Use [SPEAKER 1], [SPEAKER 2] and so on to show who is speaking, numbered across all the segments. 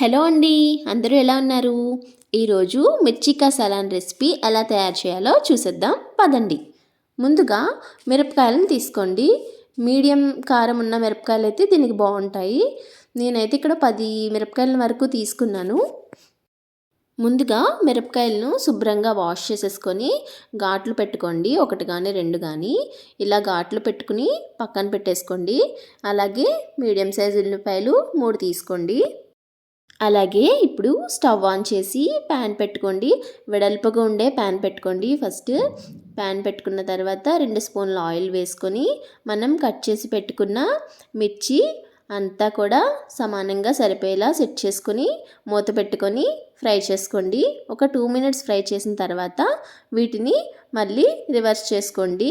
[SPEAKER 1] Hello అండి అందరూ ఎలా ఉన్నారు? ఈరోజు మిర్చి సలాన్ రెసిపీ ఎలా తయారు చేయాలో చూసేద్దాం పదండి. ముందుగా మిరపకాయలను తీసుకోండి. మీడియం కారం ఉన్న మిరపకాయలు అయితే దీనికి బాగుంటాయి. నేనైతే ఇక్కడ పది మిరపకాయల వరకు తీసుకున్నాను. ముందుగా మిరపకాయలను శుభ్రంగా వాష్ చేసేసుకొని ఘాట్లు పెట్టుకోండి ఒకటి కానీ రెండు కానీ ఇలా ఘాట్లు పెట్టుకుని పక్కన పెట్టేసుకోండి. అలాగే మీడియం సైజు ఉల్లిపాయలు మూడు తీసుకోండి. అలాగే ఇప్పుడు స్టవ్ ఆన్ చేసి ప్యాన్ పెట్టుకోండి. వెడల్పుగా ఉండే ప్యాన్ పెట్టుకోండి. ఫస్ట్ ప్యాన్ పెట్టుకున్న తర్వాత రెండు స్పూన్ల ఆయిల్ వేసుకొని మనం కట్ చేసి పెట్టుకున్న మిర్చి అంతా కూడా సమానంగా సరిపోయేలా సెట్ చేసుకొని మూత పెట్టుకొని ఫ్రై చేసుకోండి. ఒక టూ మినిట్స్ ఫ్రై చేసిన తర్వాత వీటిని మళ్ళీ రివర్స్ చేసుకోండి.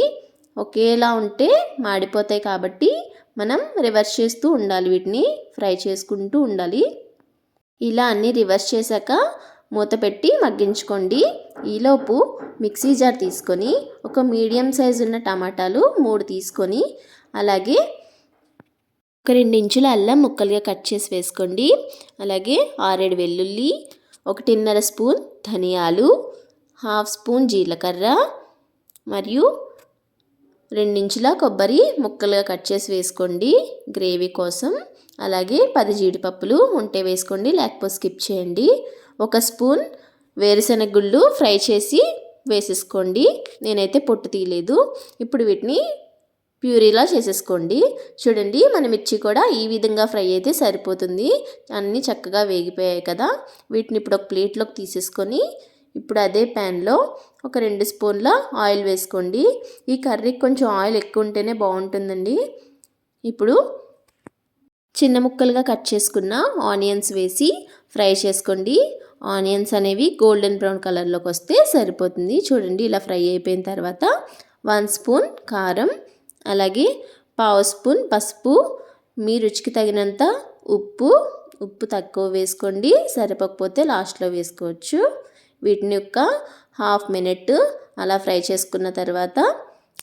[SPEAKER 1] ఒకేలా ఉంటే మాడిపోతాయి కాబట్టి మనం రివర్స్ చేస్తూ ఉండాలి వీటిని ఫ్రై చేసుకుంటూ ఉండాలి. ఇలా అన్నీ రివర్స్ చేశాక మూత పెట్టి మగ్గించుకోండి. ఈలోపు మిక్సీ జార్ తీసుకొని ఒక మీడియం సైజు ఉన్న టమాటాలు మూడు తీసుకొని అలాగే ఒక రెండు ఇంచుల అల్లం ముక్కలుగా కట్ చేసి వేసుకోండి. అలాగే ఆరేడు వెల్లుల్లి ఒకటిన్నర స్పూన్ ధనియాలు హాఫ్ స్పూన్ జీలకర్ర మరియు రెండించుల కొబ్బరి ముక్కలుగా కట్ చేసి వేసుకోండి గ్రేవీ కోసం. అలాగే పది జీడిపప్పులు ఉంటే వేసుకోండి లేకపోతే స్కిప్ చేయండి. ఒక స్పూన్ వేరుశెనగ గుళ్ళు ఫ్రై చేసి వేసేసుకోండి. నేనైతే పొట్టు తీయలేదు. ఇప్పుడు వీటిని ప్యూరీలా చేసేసుకోండి. చూడండి మన మిర్చి కూడా ఈ విధంగా ఫ్రై అయితే సరిపోతుంది. అన్నీ చక్కగా వేగిపోయాయి కదా. వీటిని ఇప్పుడు ఒక ప్లేట్లోకి తీసేసుకొని ఇప్పుడు అదే ప్యాన్లో ఒక రెండు స్పూన్ల ఆయిల్ వేసుకోండి. ఈ కర్రీకి కొంచెం ఆయిల్ ఎక్కువ ఉంటేనే బాగుంటుందండి. ఇప్పుడు చిన్న ముక్కలుగా కట్ చేసుకున్న ఆనియన్స్ వేసి ఫ్రై చేసుకోండి. ఆనియన్స్ అనేవి గోల్డెన్ బ్రౌన్ కలర్లోకి వస్తే సరిపోతుంది. చూడండి ఇలా ఫ్రై అయిపోయిన తర్వాత వన్ స్పూన్ కారం అలాగే పావు స్పూన్ పసుపు మీ రుచికి తగినంత ఉప్పు ఉప్పు తక్కువ వేసుకోండి. సరిపోకపోతే లాస్ట్లో వేసుకోవచ్చు. వీటిని యొక్క హాఫ్ మినిట్ అలా ఫ్రై చేసుకున్న తర్వాత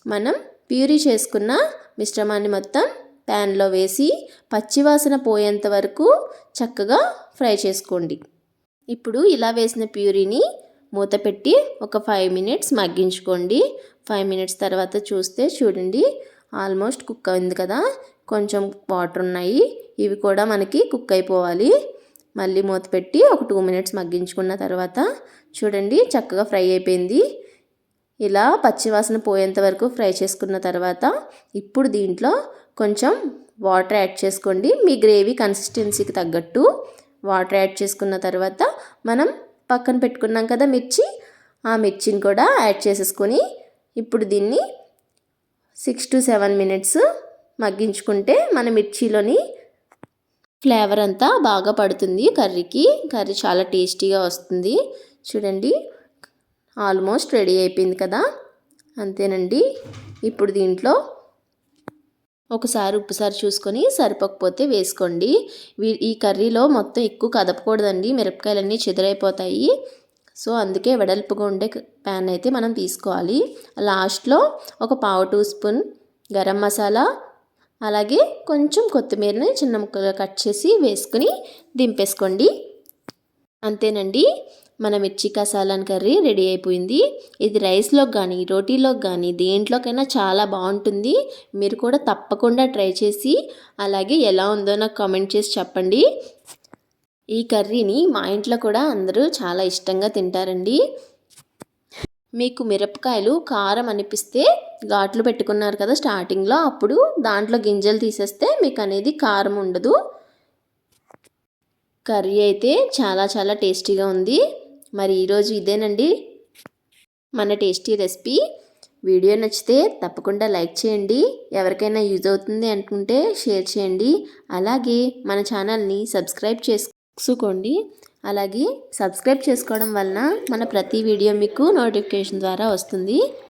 [SPEAKER 1] మనం ప్యూరీ చేసుకున్న మిశ్రమాన్ని మొత్తం ప్యాన్లో వేసి పచ్చివాసన పోయేంత వరకు చక్కగా ఫ్రై చేసుకోండి. ఇప్పుడు ఇలా వేసిన ప్యూరీని మూత పెట్టి ఒక ఫైవ్ మినిట్స్ మగ్గించుకోండి. ఫైవ్ మినిట్స్ తర్వాత చూస్తే చూడండి ఆల్మోస్ట్ కుక్ అయింది కదా. కొంచెం వాటర్ ఉన్నాయి. ఇవి కూడా మనకి కుక్ అయిపోవాలి. మళ్ళీ మూత పెట్టి ఒక టూ మినిట్స్ మగ్గించుకున్న తర్వాత చూడండి చక్కగా ఫ్రై అయిపోయింది. ఇలా పచ్చివాసన పోయేంత వరకు ఫ్రై చేసుకున్న తర్వాత ఇప్పుడు దీంట్లో కొంచెం వాటర్ యాడ్ చేసుకోండి. మీ గ్రేవీ కన్సిస్టెన్సీకి తగ్గట్టు వాటర్ యాడ్ చేసుకున్న తర్వాత మనం పక్కన పెట్టుకున్నాం కదా మిర్చి ఆ మిర్చిని కూడా యాడ్ చేసేసుకొని ఇప్పుడు దీన్ని సిక్స్ టు సెవెన్ మినిట్స్ మగ్గించుకుంటే మన మిర్చిలోని ఫ్లేవర్ అంతా బాగా పడుతుంది. కర్రీకి కర్రీ చాలా టేస్టీగా వస్తుంది. చూడండి ఆల్మోస్ట్ రెడీ అయిపోయింది కదా? అంతేనండి. ఇప్పుడు దీంట్లో ఒకసారి ఉప్పుసారి చూసుకొని సరిపోకపోతే వేసుకోండి. ఈ కర్రీలో మొత్తం ఎక్కువ కదపకూడదండి. మిరపకాయలన్నీ చెదిరైపోతాయి. సో అందుకే వెడల్పుగా ఉండే ప్యాన్ అయితే మనం తీసుకోవాలి. లాస్ట్లో ఒక పావు టీ స్పూన్ గరం మసాలా అలాగే కొంచెం కొత్తిమీరని చిన్న ముక్కగా కట్ చేసి వేసుకుని దింపేసుకోండి. అంతేనండి మన మిర్చి కసాలాన్ కర్రీ రెడీ అయిపోయింది. ఇది రైస్లో కానీ రోటీలో కానీ దేంట్లోకైనా చాలా బాగుంటుంది. మీరు కూడా తప్పకుండా ట్రై చేసి అలాగే ఎలా ఉందో నాకు కామెంట్ చేసి చెప్పండి. ఈ కర్రీని మా ఇంట్లో కూడా అందరూ చాలా ఇష్టంగా తింటారండి. మీకు మిరపకాయలు కారం అనిపిస్తే ఘాట్లు పెట్టుకున్నారు కదా స్టార్టింగ్లో అప్పుడు దాంట్లో గింజలు తీసేస్తే మీకు అనేది కారం ఉండదు. కర్రీ అయితే చాలా చాలా టేస్టీగా ఉంది. మరి ఈరోజు ఇదేనండి. మన టేస్టీ రెసిపీ. వీడియో నచ్చితే తప్పకుండా లైక్ చేయండి. ఎవరికైనా యూజ్ అవుతుంది అనుకుంటే షేర్ చేయండి. అలాగే మన ఛానల్ని సబ్స్క్రైబ్ చేసుకోండి. అలాగే సబ్స్క్రైబ్ చేసుకోవడం వలన మన ప్రతి వీడియో మీకు నోటిఫికేషన్ ద్వారా వస్తుంది.